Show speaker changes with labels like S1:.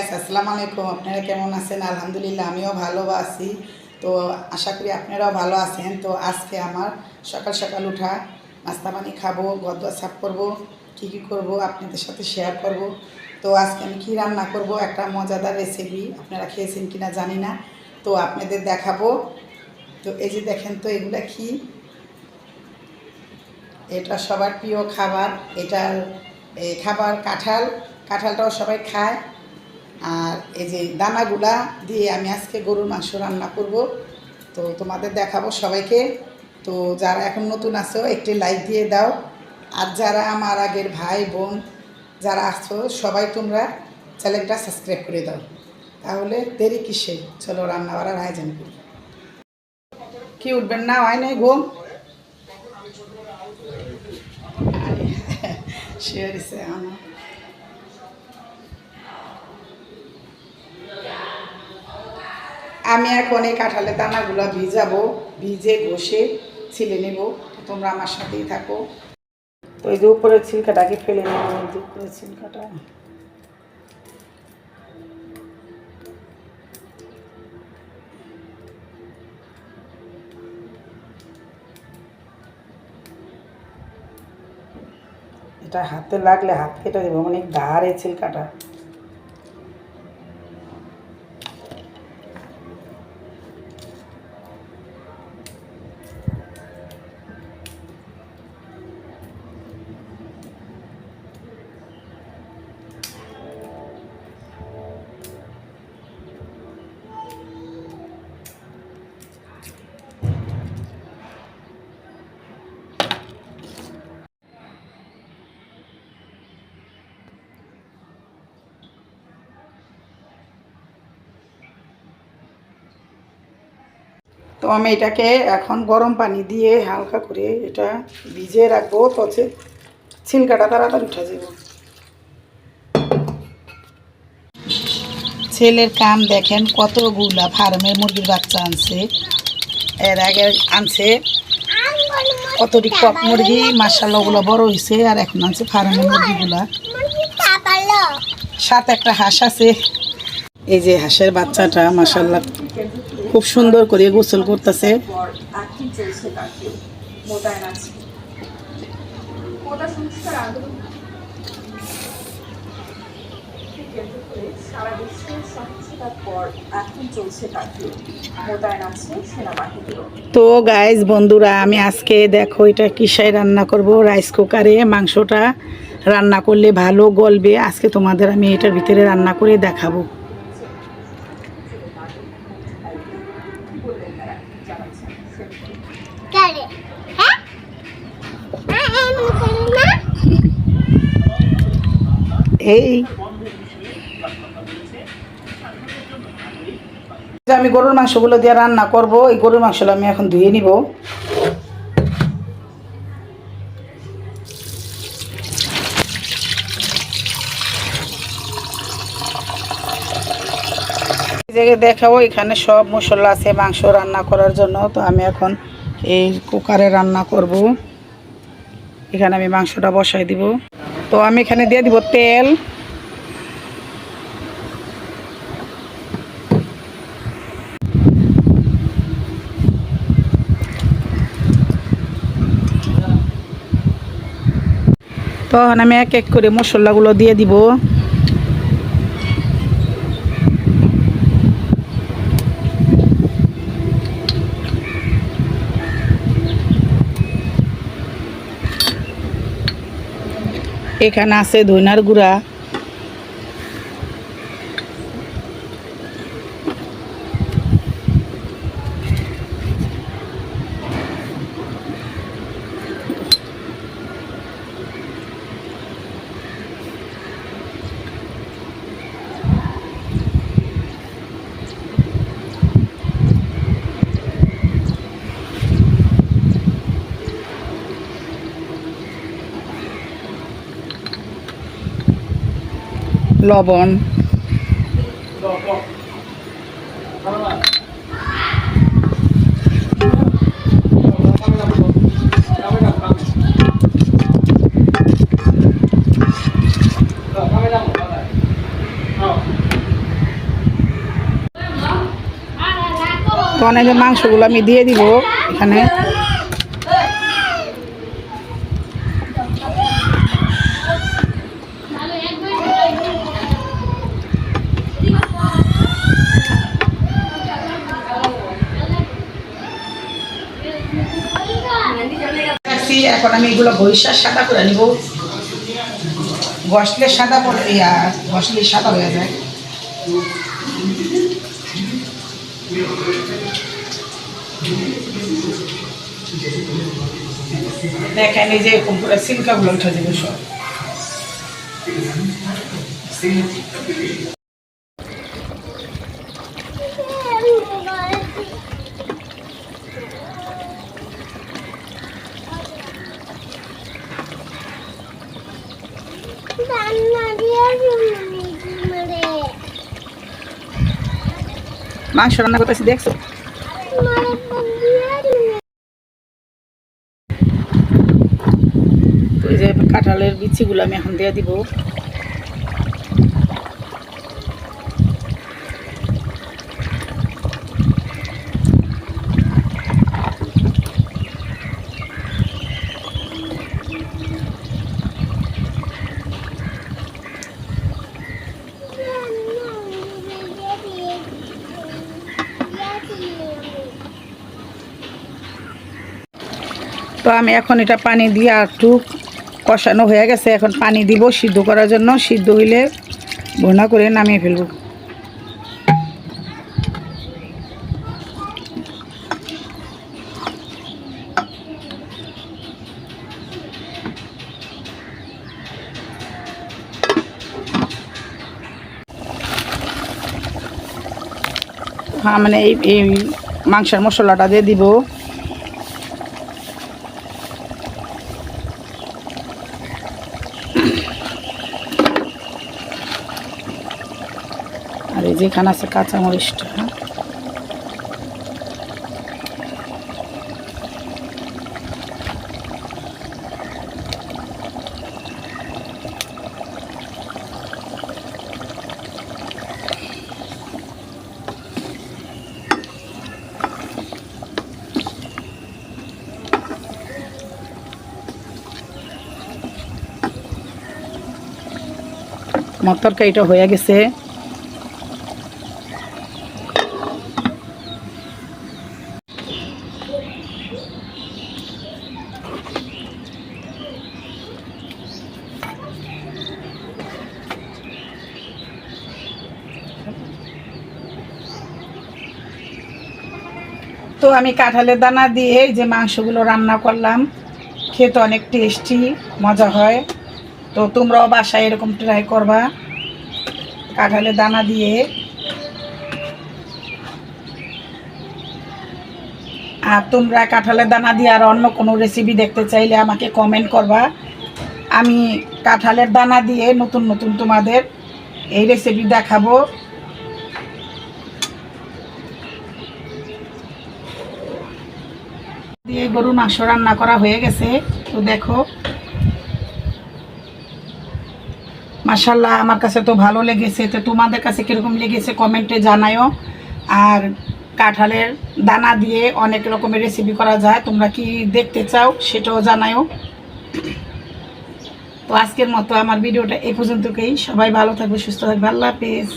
S1: আসসালামু আলাইকুম। আপনারা কেমন আছেন? আলহামদুলিল্লাহ, আমিও ভালো আছি। তো আশা করি আপনারাও ভালো আছেন। তো আজকে আমার সকাল সকাল উঠা নাস্তা পানি খাব গদ্দ সাফ করব, কী কী করব আপনাদের সাথে শেয়ার করব। তো আজকে আমি কী রান্না করব, একটা মজাদার রেসিপি আপনারা খেয়েছেন কিনা জানি না। তো আপনাদের দেখাবো। তো এই যে দেখেন তো, এগুলা কি? এটা সবার প্রিয় খাবার। এটার এই খাবার কাঁঠাল। কাঁঠালটাও সবাই খায়। আর এই যে দানাগুলা দিয়ে আমি আজকে গরুর মাংস রান্না করব। তো তোমাদের দেখাবো সবাইকে। তো যারা এখন নতুন আছো, একটি লাইক দিয়ে দাও। আর যারা আমার আগের ভাই, বোন যারা আছো, সবাই তোমরা চ্যানেলটা সাবস্ক্রাইব করে দাও। তাহলে দেরি কিসে? চলো রান্না বাড়ার আয়োজন করি। কি উঠবেন না? হয় নাই ঘুম? শিয়ারিছে আমার আমি এখন এই কাঁঠালের দানাগুলো ভিজাবো, ভিজে ঘষে ছিলে নেব। তোমরা আমার সাথেই থাকো। তো এই যে উপরের ছিলকাটাকে ফেলে নেব এই যে উপরের ছিলকাটা। এটা হাতে লাগলে হাত কেটে দেবো অনেক ধারে ছিলকাটা। তো আমি এটাকে এখন গরম পানি দিয়ে হালকা করে এটা ভিজিয়ে রাখব, তছে ছিলকাটা তাড়াতাড়ি উঠে যাব। ছেলের কাম দেখেন, কতগুলা ফার্মের মুরগির বাচ্চা আনছে। এর আগে আনছে কতটি কক মুরগি মাসাল্লা ওগুলো বড় হয়েছে আর এখন আনছে ফার্মের মুরগিগুলা। সাথে একটা হাঁস আছে। এই যে হাঁসের বাচ্চাটা মাসাল্লাহ খুব সুন্দর করে গোসল করতেছে। তো গাইজ বন্ধুরা, আমি আজকে দেখো এটা কিসায় রান্না করব? রাইস কুকারে মাংসটা রান্না করলে ভালো গলবে। আজকে তোমাদের আমি এটার ভিতরে রান্না করে দেখাবো
S2: করে হ্যাঁ হ্যাঁ এমন করে না
S1: এই। যে আমি গরুর মাংসগুলো দিয়ে রান্না করব, এই গরুর মাংসগুলো আমি এখন ধুয়ে নিব। জায়গায় দেখাবো, এখানে সব মশলা আছে, মাংস রান্না করার জন্য। তো আমি এখন এই কুকারে রান্না করব। এখানে আমি মাংসটা বসাই দিব। তো আমি এখানে দিয়ে দিব তেল। তখন আমি এক এক করে মশলাগুলো দিয়ে দিব। এখানে আছে ধইনার গুঁড়া। লবণ। অনেক মাংসগুলো আমি দিয়ে দিব এখানে। এখন আমি এগুলো বৈশা সাদা করে নিব। বসলে সাদা পড়ে বসলে সাদা হয়ে যায়। দেখেন, এই যে এরকম করে সিল্কাগুলো উঠে দেবে সব
S2: রান্না দিয়ে মানে
S1: মাংস রান্না করতেছি দেখছ? যে কাঁঠালের বিচিগুলো আমি এখন দিয়ে দিব। তো আমি এখন এটা পানি দিয়ে একটু কষানো হয়ে গেছে। এখন পানি দিব সিদ্ধ করার জন্য। সিদ্ধ হইলে ভুনা করে নামিয়ে ফেলব। হ্যাঁ মানে এই মাংসের মশলাটা দিয়ে দিব। যেখানে আছে কাঁচামরিচটা হ্যাঁ? আমার তরকারিটা হয়ে গেছে। তো আমি কাঁঠালের দানা দিয়ে যে মাংসগুলো রান্না করলাম। খেতে অনেক টেস্টি মজা হয়। তো তোমরাও বাসায় এরকম ট্রাই করবা। কাঁঠালের দানা দিয়ে। আর তোমরা কাঁঠালের দানা দিয়ে আর অন্য কোনো রেসিপি দেখতে চাইলে আমাকে কমেন্ট করবা। আমি কাঁঠালের দানা দিয়ে নতুন নতুন তোমাদের এই রেসিপি দেখাবো। গরুর মাংস রান্না করা হয়ে গেছে। তো দেখো। মাসাল্লাহ আমার কাছে তো ভালো লেগেছে। তো তোমাদের কাছে কীরকম লেগেছে কমেন্টে জানায়ও আর কাঁঠালের দানা দিয়ে অনেক রকমের রেসিপি করা যায়। তোমরা কি দেখতে চাও সেটাও জানায়ও তো আজকের মতো আমার ভিডিওটা এই পর্যন্তকেই। সবাই ভালো থাকবে, সুস্থ থাকবে। আল্লাহ হাফেজ।